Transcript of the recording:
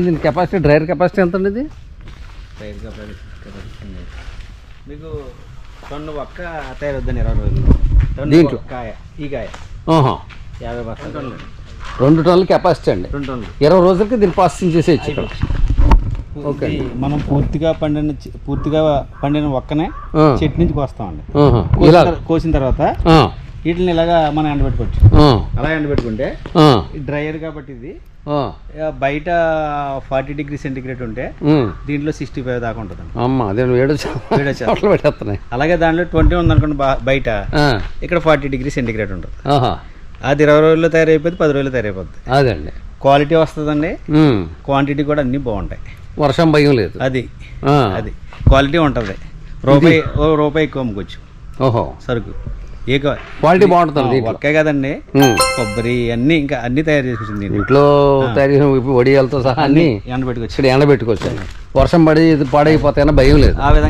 దీని capacity driver capacity ఎంత అండి ఇది టైర్ కెపాసిటీ మీకు టన్ను ఒక్క తయారొద్దని ఇరవై రోజులు దీంట్లో? కాయ ఈ కాయ. యాభై టన్నులు రెండు టన్నుల కెపాసిటీ అండి రెండు టన్నులు ఇరవై రోజులకి దీన్ని ప్రాసెసింగ్ చేసేయచ్చు ఇక్కడ ఓకే. మనం పూర్తిగా పండిన పూర్తిగా పండిన ఒక్కనే. చెట్టు నుంచి కోస్తామండి. కోసిన ఇలా తర్- కోసిన తర్వాత ఆ. వీటిని ఇలాగా మనం ఎండబెట్టుకోవచ్చు. అలా ఎండబెట్టుకుంటే డ్రైయర్ కాబట్టి ఇది బయట ఫార్టీ డిగ్రీ సెంటిగ్రేడ్ ఉంటే. దీంట్లో సిక్స్టీ ఫైవ్ దాకా అమ్మ పెట్టేస్తున్నాయి. అలాగే దాంట్లో ట్వంటీ ఉందనుకోండి బా- బయట. ఇక్కడ ఫార్టీ డిగ్రీ సెంటిగ్రేడ్ ఉంటుంది. అది ఇరవై రోజుల్లో తయారైపోతుంది పది రోజుల్లో తయారైపోతుంది అదండి క్వాలిటీ వస్తుందండి. క్వాంటిటీ కూడా అన్నీ బాగుంటాయి. వర్షం భయం లేదు. అది. అది. క్వాలిటీ ఉంటుంది. రూపాయి రూపాయి ఎక్కువ అమ్ముకోవచ్చు. ఓహో. సరుకు. ఏ క్వాలిటీ బాగుంటుంది ఒక్కే కదండి. కొబ్బరి అన్నీ ఇంకా అన్నీ తయారు చేసుకొచ్చింది ఇంట్లో తయారు చేసిన వడియాలతో సహా అన్ని ఎండబెట్టుకోవచ్చు ఎండబెట్టుకోవచ్చు వర్షం పడి ఇది పాడైపోతాయన్న భయం లేదు. ఆ విధంగా